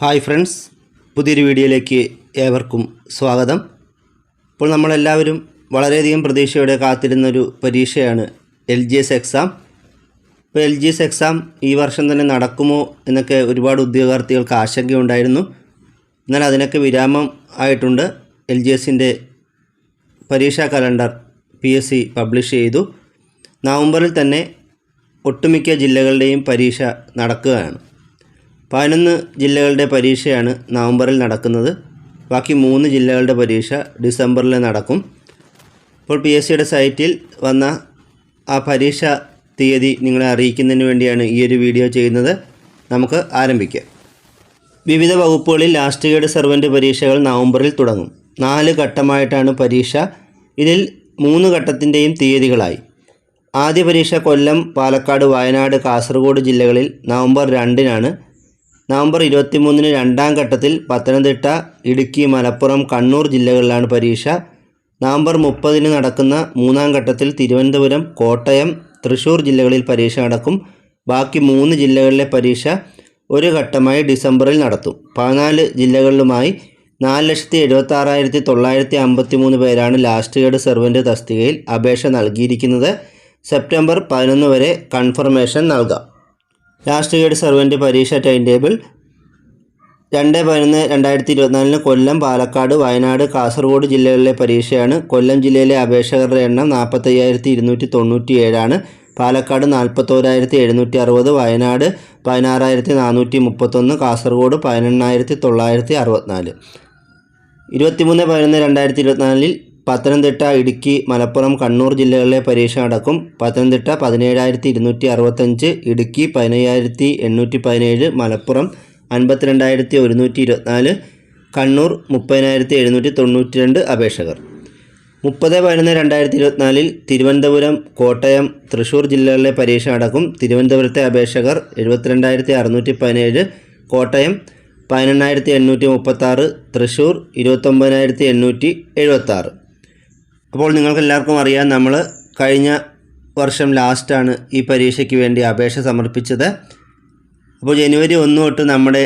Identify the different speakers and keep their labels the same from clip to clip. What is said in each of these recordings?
Speaker 1: Hi friends പുതിയൊരു വീഡിയോയിലേക്ക് ഏവർക്കും സ്വാഗതം. ഇപ്പോൾ നമ്മളെല്ലാവരും വളരെയധികം പ്രതീക്ഷയോടെ കാത്തിരുന്നൊരു പരീക്ഷയാണ് എൽ ജി എസ് എക്സാം ഇപ്പോൾ എൽ ജി എസ് എക്സാം ഈ വർഷം തന്നെ നടക്കുമോ എന്നൊക്കെ ഒരുപാട് ഉദ്യോഗാർത്ഥികൾക്ക് ആശങ്കയുണ്ടായിരുന്നു. എന്നാൽ അതിനൊക്കെ വിരാമം ആയിട്ടുണ്ട് എൽ ജി എസിന്റെ പരീക്ഷാ calendar P S C publish ചെയ്തു. നവംബറിൽ തന്നെ ഒട്ടുമിക്ക ജില്ലകളുടെയും പരീക്ഷ നടക്കുകയാണ്. പതിനൊന്ന് ജില്ലകളുടെ പരീക്ഷയാണ് നവംബറിൽ നടക്കുന്നത്. ബാക്കി മൂന്ന് ജില്ലകളുടെ പരീക്ഷ ഡിസംബറിൽ നടക്കും. ഇപ്പോൾ പി എസ് സിയുടെ സൈറ്റിൽ വന്ന ആ പരീക്ഷ തീയതി നിങ്ങളെ അറിയിക്കുന്നതിന് വേണ്ടിയാണ് ഈ ഒരു വീഡിയോ ചെയ്യുന്നത്. നമുക്ക് ആരംഭിക്കാം. വിവിധ വകുപ്പുകളിൽ ലാസ്റ്റ് ഗ്രേഡ് സെർവന്റ് പരീക്ഷകൾ നവംബറിൽ തുടങ്ങും. നാല് ഘട്ടമായിട്ടാണ് പരീക്ഷ. ഇതിൽ മൂന്ന് ഘട്ടത്തിന്റെയും തീയതികളായി. ആദ്യ പരീക്ഷ കൊല്ലം പാലക്കാട് വയനാട് കാസർഗോഡ് ജില്ലകളിൽ നവംബർ രണ്ടിനാണ്. നവംബർ ഇരുപത്തിമൂന്നിന് രണ്ടാം ഘട്ടത്തിൽ പത്തനംതിട്ട ഇടുക്കി മലപ്പുറം കണ്ണൂർ ജില്ലകളിലാണ് പരീക്ഷ. നവംബർ മുപ്പതിന് നടക്കുന്ന മൂന്നാം ഘട്ടത്തിൽ തിരുവനന്തപുരം കോട്ടയം തൃശ്ശൂർ ജില്ലകളിൽ പരീക്ഷ നടക്കും. ബാക്കി മൂന്ന് ജില്ലകളിലെ പരീക്ഷ ഒരു ഘട്ടമായി ഡിസംബറിൽ നടത്തും. പതിനാല് ജില്ലകളിലുമായി നാല് ലക്ഷത്തി എഴുപത്തി ആറായിരത്തി തൊള്ളായിരത്തി അമ്പത്തി മൂന്ന് പേരാണ് ലാസ്റ്റ് ഗേഡ് സെർവന്റ് തസ്തികയിൽ അപേക്ഷ നൽകിയിരിക്കുന്നത്. സെപ്റ്റംബർ പതിനൊന്ന് വരെ കൺഫർമേഷൻ നൽകാം. ലാസ്റ്റ് ഗ്രേഡ് സെർവന്റ് പരീക്ഷ ടൈം ടേബിൾ രണ്ട് പതിനൊന്ന് രണ്ടായിരത്തി ഇരുപത്തിനാലിന് കൊല്ലം പാലക്കാട് വയനാട് കാസർഗോഡ് ജില്ലകളിലെ പരീക്ഷയാണ്. കൊല്ലം ജില്ലയിലെ അപേക്ഷകരുടെ എണ്ണം നാൽപ്പത്തയ്യായിരത്തി ഇരുന്നൂറ്റി തൊണ്ണൂറ്റി ഏഴാണ് പാലക്കാട് നാൽപ്പത്തോരായിരത്തി എഴുന്നൂറ്റി അറുപത് വയനാട് പതിനാറായിരത്തി നാനൂറ്റി മുപ്പത്തൊന്ന് കാസർഗോഡ് പതിനെണ്ണായിരത്തി തൊള്ളായിരത്തി അറുപത്തിനാല് ഇരുപത്തിമൂന്ന് പതിനൊന്ന് രണ്ടായിരത്തി ഇരുപത്തിനാലിൽ പത്തനംതിട്ട ഇടുക്കി മലപ്പുറം കണ്ണൂർ ജില്ലകളിലെ പരീക്ഷ നടക്കും. പത്തനംതിട്ട പതിനേഴായിരത്തി ഇരുന്നൂറ്റി അറുപത്തഞ്ച് ഇടുക്കി പതിനയ്യായിരത്തി എണ്ണൂറ്റി പതിനേഴ് മലപ്പുറം അൻപത്തിരണ്ടായിരത്തി ഒരുന്നൂറ്റി ഇരുപത്തിനാല് കണ്ണൂർ മുപ്പതിനായിരത്തി എഴുന്നൂറ്റി തൊണ്ണൂറ്റി രണ്ട് അപേക്ഷകർ. മുപ്പത് പതിനൊന്ന് രണ്ടായിരത്തി ഇരുപത്തിനാലിൽ തിരുവനന്തപുരം കോട്ടയം തൃശ്ശൂർ ജില്ലകളിലെ പരീക്ഷ നടക്കും. തിരുവനന്തപുരത്തെ അപേക്ഷകർ എഴുപത്തിരണ്ടായിരത്തി അറുന്നൂറ്റി പതിനേഴ് കോട്ടയം പതിനെണ്ണായിരത്തി എണ്ണൂറ്റി മുപ്പത്താറ് തൃശ്ശൂർ ഇരുപത്തൊമ്പതിനായിരത്തി എണ്ണൂറ്റി എഴുപത്താറ് അപ്പോൾ നിങ്ങൾക്കെല്ലാവർക്കും അറിയാം നമ്മൾ കഴിഞ്ഞ വർഷം ലാസ്റ്റാണ് ഈ പരീക്ഷയ്ക്ക് വേണ്ടി അപേക്ഷ സമർപ്പിച്ചത്. അപ്പോൾ ജനുവരി ഒന്ന് തൊട്ട് നമ്മുടെ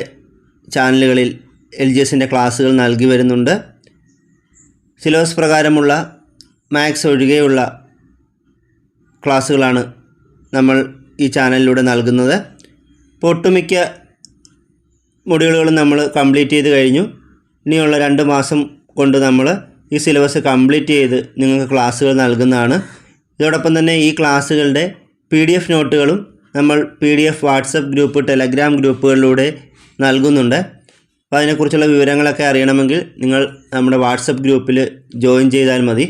Speaker 1: ചാനലുകളിൽ എൽ ജി എസിന്റെ ക്ലാസ്സുകൾ നൽകി വരുന്നുണ്ട്. സിലബസ് പ്രകാരമുള്ള മാത്സ് ഒഴികെയുള്ള ക്ലാസ്സുകളാണ് നമ്മൾ ഈ ചാനലിലൂടെ നൽകുന്നത്. ഇപ്പോൾ ഒട്ടുമിക്ക മൊഡ്യൂളുകളും നമ്മൾ കംപ്ലീറ്റ് ചെയ്ത് കഴിഞ്ഞു. ഇനിയുള്ള രണ്ട് മാസം കൊണ്ട് നമ്മൾ ഈ സിലബസ് കംപ്ലീറ്റ് ചെയ്ത് നിങ്ങൾക്ക് ക്ലാസ്സുകൾ നൽകുന്നതാണ്. ഇതോടൊപ്പം തന്നെ ഈ ക്ലാസ്സുകളുടെ പി ഡി എഫ് നോട്ടുകളും നമ്മൾ P D F WhatsApp group Telegram ഗ്രൂപ്പുകളിലൂടെ നൽകുന്നുണ്ട്. അപ്പോൾ അതിനെക്കുറിച്ചുള്ള വിവരങ്ങളൊക്കെ അറിയണമെങ്കിൽ നിങ്ങൾ നമ്മുടെ വാട്സപ്പ് ഗ്രൂപ്പിൽ ജോയിൻ ചെയ്താൽ മതി.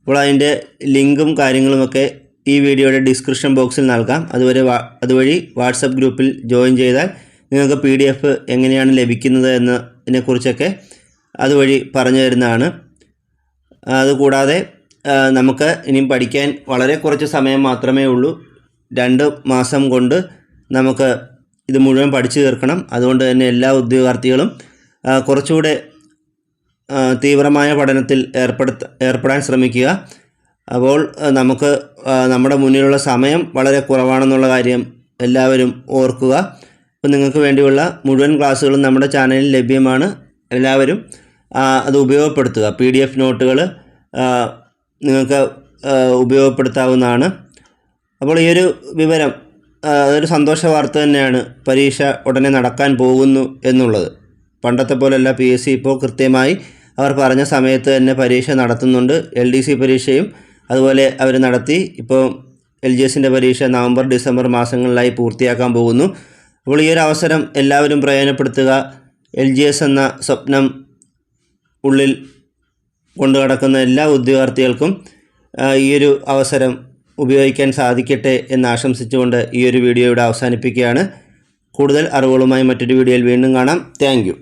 Speaker 1: അപ്പോൾ അതിന്റെ ലിങ്കും കാര്യങ്ങളുമൊക്കെ ഈ വീഡിയോയുടെ ഡിസ്ക്രിപ്ഷൻ ബോക്സിൽ നൽകാം. അതുവരെ അതുവഴി വാട്സപ്പ് ഗ്രൂപ്പിൽ ജോയിൻ ചെയ്താൽ നിങ്ങൾക്ക് പി ഡി എഫ് എങ്ങനെയാണ് ലഭിക്കുന്നത് എന്നതിനെക്കുറിച്ചൊക്കെ അതുവഴി പറഞ്ഞു തരുന്നതാണ്. അതുകൂടാതെ നമുക്ക് ഇനിയും പഠിക്കാൻ വളരെ കുറച്ച് സമയം മാത്രമേ ഉള്ളൂ. രണ്ട് മാസം കൊണ്ട് നമുക്ക് ഇത് മുഴുവൻ പഠിച്ചു തീർക്കണം. അതുകൊണ്ട് തന്നെ എല്ലാ ഉദ്യോഗാർത്ഥികളും കുറച്ചുകൂടെ തീവ്രമായ പഠനത്തിൽ ഏർപ്പെടുത്ത ഏർപ്പെടാൻ ശ്രമിക്കുക. അപ്പോൾ നമുക്ക് നമ്മുടെ മുന്നിലുള്ള സമയം വളരെ കുറവാണെന്നുള്ള കാര്യം എല്ലാവരും ഓർക്കുക. അപ്പോൾ നിങ്ങൾക്ക് വേണ്ടിയുള്ള മുഴുവൻ ക്ലാസ്സുകളും നമ്മുടെ ചാനലിൽ ലഭ്യമാണ്. എല്ലാവരും അത് ഉപയോഗപ്പെടുത്തുക. പി ഡി എഫ് നോട്ടുകൾ നിങ്ങൾക്ക് ഉപയോഗപ്പെടുത്താവുന്നതാണ്. അപ്പോൾ ഈ ഒരു വിവരം അതൊരു സന്തോഷ വാർത്ത തന്നെയാണ്. പരീക്ഷ ഉടനെ നടക്കാൻ പോകുന്നു എന്നുള്ളത്. പണ്ടത്തെ പോലെയല്ല പി എസ് സി ഇപ്പോൾ കൃത്യമായി അവർ പറഞ്ഞ സമയത്ത് തന്നെ പരീക്ഷ നടത്തുന്നുണ്ട്. എൽ ഡി സി പരീക്ഷയും അതുപോലെ അവർ നടത്തി. ഇപ്പോൾ എൽ ജി എസിന്റെ പരീക്ഷ നവംബർ ഡിസംബർ മാസങ്ങളിലായി പൂർത്തിയാക്കാൻ പോകുന്നു. അപ്പോൾ ഈ ഒരു അവസരം എല്ലാവരും പ്രയോജനപ്പെടുത്തുക. എൽ ജി എസ് എന്ന സ്വപ്നം ഉള്ളിൽ കൊണ്ടു നടക്കുന്ന എല്ലാ ഉദ്യോഗാർത്ഥികൾക്കും ഈ ഒരു അവസരം ഉപയോഗിക്കാൻ സാധിക്കട്ടെ എന്ന് ആശംസിച്ചുകൊണ്ട് ഈ ഒരു വീഡിയോ ഇവിടെ അവസാനിപ്പിക്കുകയാണ്. കൂടുതൽ അറിവുകളുമായി മറ്റൊരു വീഡിയോയിൽ വീണ്ടും കാണാം. താങ്ക്